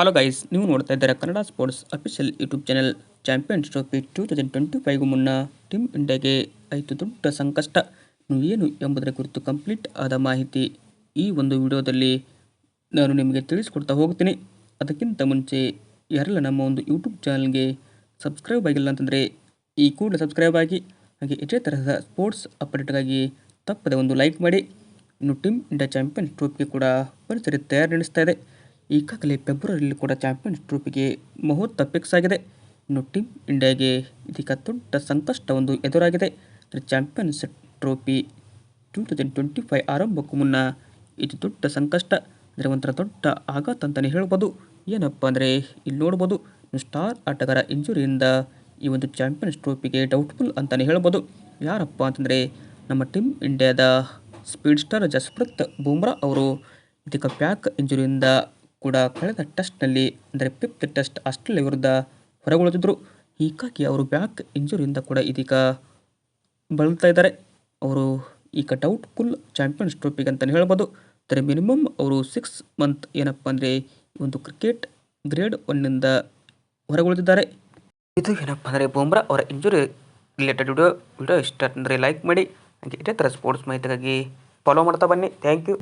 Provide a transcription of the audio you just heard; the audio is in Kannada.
ಹಲೋ ಗೈಸ್ ನೀವು ನೋಡ್ತಾ ಇದ್ದಾರೆ Kannada sports official YouTube channel champions trophy two thousand twenty ಫೈವ್ಗೂ ಮುನ್ನ ಟೀಮ್ ಇಂಡಿಯಾಗೆ ಆಯಿತು ದೊಡ್ಡ ಸಂಕಷ್ಟ. ಏನು ಎಂಬುದರ ಕುರಿತು ಕಂಪ್ಲೀಟ್ ಆದ ಮಾಹಿತಿ ಈ ಒಂದು ವಿಡಿಯೋದಲ್ಲಿ ನಾನು ನಿಮಗೆ ತಿಳಿಸ್ಕೊಡ್ತಾ ಹೋಗ್ತೀನಿ. ಅದಕ್ಕಿಂತ ಮುಂಚೆ ಯಾರೆಲ್ಲ ನಮ್ಮ ಒಂದು ಯೂಟ್ಯೂಬ್ ಚಾನಲ್ಗೆ ಸಬ್ಸ್ಕ್ರೈಬ್ ಆಗಿಲ್ಲ ಅಂತಂದರೆ ಈ ಕೂಡಲೇ ಸಬ್ಸ್ಕ್ರೈಬ್ ಆಗಿ, ಹಾಗೆ ಇದೇ ತರಹದ ಸ್ಪೋರ್ಟ್ಸ್ ಅಪ್ಡೇಟ್ಗಾಗಿ ತಪ್ಪದೆ ಒಂದು ಲೈಕ್ ಮಾಡಿ. ಇನ್ನು ಟೀಮ್ ಇಂಡಿಯಾ ಚಾಂಪಿಯನ್ಸ್ ಟ್ರೋಫಿಗೆ ಕೂಡ ಪರಿಸರ ತಯಾರಿ ನಡೆಸ್ತಾ ಇದೆ. ಈಗಾಗಲೇ ಫೆಬ್ರವರಿಯಲ್ಲಿ ಕೂಡ ಚಾಂಪಿಯನ್ಸ್ ಟ್ರೋಫಿಗೆ ಮುಹೂರ್ತ ಫಿಕ್ಸ್ ಆಗಿದೆ. ಇನ್ನು ಟೀಮ್ ಇಂಡಿಯಾಗೆ ಇದೀಗ ದೊಡ್ಡ ಸಂಕಷ್ಟವೊಂದು ಎದುರಾಗಿದೆ. Champions trophy two thousand twenty five ಆರಂಭಕ್ಕೂ ಮುನ್ನ ಇದು ದೊಡ್ಡ ಸಂಕಷ್ಟ. ಅಂದರೆ ಒಂಥರ ದೊಡ್ಡ ಆಘಾತ ಅಂತಲೇ ಹೇಳ್ಬೋದು. ಏನಪ್ಪ ಅಂದರೆ ಇಲ್ಲಿ ನೋಡ್ಬೋದು ಸ್ಟಾರ್ ಆಟಗಾರ ಇಂಜುರಿಯಿಂದ ಈ ಒಂದು ಚಾಂಪಿಯನ್ಸ್ ಟ್ರೋಫಿಗೆ ಡೌಟ್ಫುಲ್ ಅಂತಲೇ ಹೇಳ್ಬೋದು. ಯಾರಪ್ಪ ಅಂತಂದರೆ ನಮ್ಮ ಟೀಮ್ ಇಂಡಿಯಾದ ಸ್ಪೀಡ್ ಸ್ಟಾರ್ ಜಸ್ಪ್ರೀತ್ ಬೂಮ್ರಾ ಅವರು ಇದಕ್ಕೆ ಪ್ಯಾಕ್ ಇಂಜುರಿಯಿಂದ ಕೂಡ ಕಳೆದ ಟೆಸ್ಟ್ನಲ್ಲಿ, ಅಂದರೆ ಫಿಫ್ತ್ ಟೆಸ್ಟ್ ಆಸ್ಟ್ರೇಲಿಯಾ ವಿರುದ್ಧ ಹೊರಗುಳಿದಿದ್ದರು ಹೀಗಾಗಿ ಅವರು ಬ್ಯಾಕ್ ಇಂಜುರಿಯಿಂದ ಕೂಡ ಇದೀಗ ಬಳಲ್ತಾ ಇದ್ದಾರೆ. ಅವರು ಈಗ ಡೌಟ್ ಫುಲ್ ಚಾಂಪಿಯನ್ಸ್ ಟ್ರೋಫಿಗೆ ಅಂತಲೇ ಹೇಳ್ಬೋದು. ಅಂದರೆ ಮಿನಿಮಮ್ ಅವರು ಸಿಕ್ಸ್ ಮಂತ್ ಏನಪ್ಪ ಅಂದರೆ ಒಂದು ಕ್ರಿಕೆಟ್ ಗ್ರೇಡ್ ಒನ್ನಿಂದ ಹೊರಗುಳಿದಿದ್ದಾರೆ. ಇದು ಏನಪ್ಪ ಅಂದರೆ ಬೂಮ್ರಾ ಅವರ ಇಂಜುರಿ ರಿಲೇಟೆಡ್ ವಿಡಿಯೋ. ವಿಡಿಯೋ ಇಷ್ಟ ಅಂದರೆ ಲೈಕ್ ಮಾಡಿ, ಹಾಗೆ ಇದೇ ಥರ ಸ್ಪೋರ್ಟ್ಸ್ ಮಾಹಿತಿಗಾಗಿ ಫಾಲೋ ಮಾಡ್ತಾ ಬನ್ನಿ. Thank you.